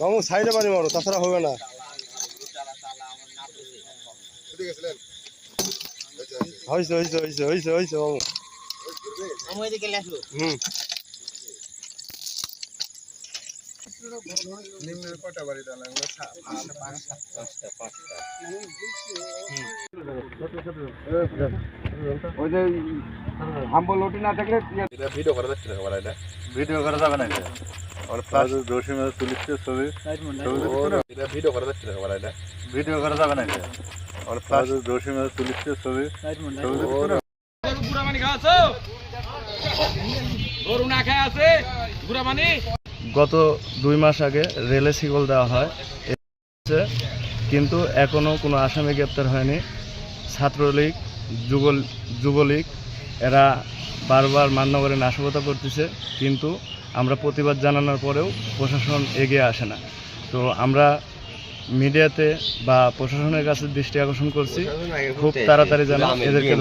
মামু সাইডে বাড়ি মারো তাছাড়া হবে না। হয়েছে হয়েছে হয়েছে হয়েছে হয়েছে মামু। হুম। ওই যে হাম্বল ওটি না থাকলে ভিডিও করা যাচ্ছে না এটা ভিডিও করা যাবে না আর প্লাস রসি মাছ তুলিছে ছবি? এটা ভিডিও করা যাচ্ছে না এটা ভিডিও করা যাবে না রসি মাছ ছবি? গত দুই মাস আগে রেলে শিকল দেওয়া হয়। কিন্তু এখনও কোনো আসামি গ্রেপ্তার হয়নি। ছাত্রলীগ যুগল যুবলীগ এরা বারবার মান্যগরে নাশকতা করতেছে কিন্তু আমরা প্রতিবাদ জানানোর পরেও প্রশাসন এগিয়ে আসে না। তো আমরা মিডিয়াতে বা প্রশাসনের কাছে দৃষ্টি আকর্ষণ করছি। খুব তাড়াতাড়ি যেন এদেরকে